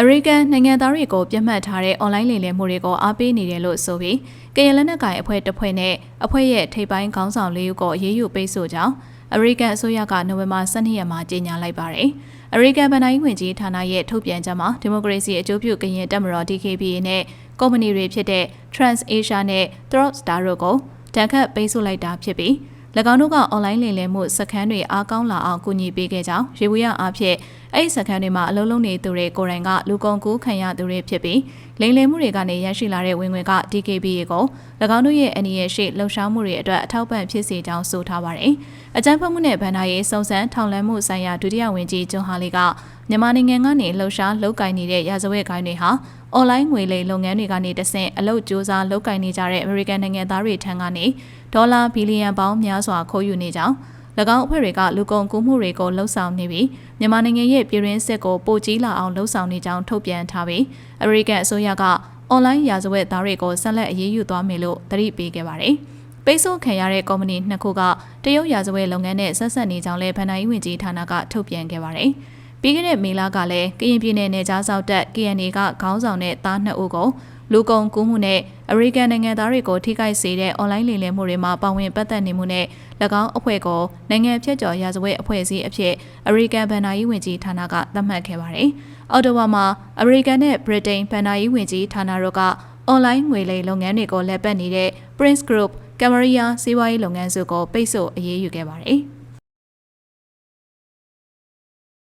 အမေရိကန်နိုင်ငံသားတွေကိုပြတ်မှတ်ထားတဲ့အွန်လိုင်းလိမ်လည်မှုတွေကိုအားပေးနေတယ်လို့ဆိုပြီးကရင်လက်နက်ကိုင်အဖွဲ့တစ်ဖွဲ့နဲ့အဖွဲ့ရဲ့ထိပ်ပိုင်းခေါင်းဆောင်လေးဦးကိုအရေးယူပိတ်ဆို့ကြောင်းအမေရိကန်အစိုးရကနိုဝင်ဘာ12ရက်မှာကြေညာလိုက်ပါတယ်။အမေရိကန်ဗဏ္ဍာရေးဝန်ကြီးဌာနရဲ့ထုတ်ပြန်ချက်မှာဒီမိုကရေစီအကျိုးပြုကရင်တပ်မတော် DKBA နဲ့ကုမ္ပဏီတွေဖြစ်တဲ့ TransAsia နဲ့ Throgstar တို့ကိုတန်ခတ်ပိတ်ဆို့လိုက်တာဖြစ်ပြီး၎ င်းတို့ကအွန်လိုင်းလိမ်လည်မှုစခန်းတွေအားကောင်းလာအောင်ကူညီပေးခဲ့ကြောင်းရေဝရအားဖြင့်အဲ့ဒီစခန်းတွေမှာအလုံးလုံးနေသူတွေကိုယ်တိုင်ကလူကုန်ကူးခံရသူတွေဖြစ်ပြီးလိမ်လည်မှုတွေကနေရရှိလာတဲ့ဝင်ငွေက DKBA ကို၎င်းတို့ရဲ့အနေရရှိလှုပ်ရှားမှုတွေအတွက်အထောက်ပံ့ဖြစ်စေကြောင်းဆိုထားပါတယ်။အကြမ်းဖက်မှုနဲ့ဗန်နာရေးစုံစမ်းထောင်လှမ်းမှုဆိုင်ရာဒုတိယဝန်ကြီးဂျွန်ဟာလီက မြန်မာနိုင်ငံကနေလှုပ်ရှားလုပ်ကိုင်နေတဲ့ရာဇဝတ်ဂိုင်းတွေဟာအွန်လိုင်းငွေလိမ်လုပ်ငန်းတွေကနေတဆင့်အလုပ်စ조사လုပ်ကိုင်နေကြတဲ့အမေရိကန်နိုင်ငံသားတွေထံကနေဒေါ်လာဘီလီယံပေါင်းများစွာခိုးယူနေကြောင်း၎င်းအဖွဲ့တွေကလူကုန်ကူးမှုတွေကိုလှုံ့ဆော်နေပြီးမြန်မာနိုင်ငံရဲ့ပြည်တွင်းစစ်ကိုပိုကြီးလာအောင်လှုံ့ဆော်နေကြောင်းထုတ်ပြန်ထားပြီးအမေရိကန်အစိုးရကအွန်လိုင်းရာဇဝတ်သားတွေကိုဆက်လက်အရေးယူသွားမယ်လို့သတိပေးခဲ့ပါတယ်။ပိတ်ဆို့ခံရတဲ့ကုမ္ပဏီနှစ်ခုကတရုတ်ရာဇဝတ်လုပ်ငန်းနဲ့ဆက်ဆက်နေကြောင်းလဲဗန်နိုင်ဝင်ကြီးဌာနကထုတ်ပြန်ခဲ့ပါတယ်။ ပြီးခဲ့တဲ့မေလကလည်းကရင်ပြည်နယ်နယ်ကြားစောက်တက် KNA ကခေါင်းဆောင်တဲ့သားနှစ်ဦးကိုလူကုန်ကူးမှုနဲ့အမေရိကန်နိုင်ငံသားတွေကိုထိခိုက်စေတဲ့အွန်လိုင်းလိမ်လည်မှုတွေမှာပါဝင်ပတ်သက်နေမှုနဲ့၎င်းအဖွဲ့ကိုနိုင်ငံဖြတ်ကျော်ရာဇဝတ်အဖွဲ့အစည်းအဖြစ်အမေရိကန်ဗန်နာရေးဝန်ကြီးဌာနကသတ်မှတ်ခဲ့ပါတယ်။အော်တိုဝါမှာအမေရိကန်နဲ့ဗြိတိန်ဗန်နာရေးဝန်ကြီးဌာနတို့ကအွန်လိုင်းငွေလိမ်လုပ်ငန်းတွေကိုလက်ပတ်နေတဲ့ Prince Group ကမရီယာစီးပွားရေးလုပ်ငန်းစုကိုပိတ်ဆို့အရေးယူခဲ့ပါတယ်။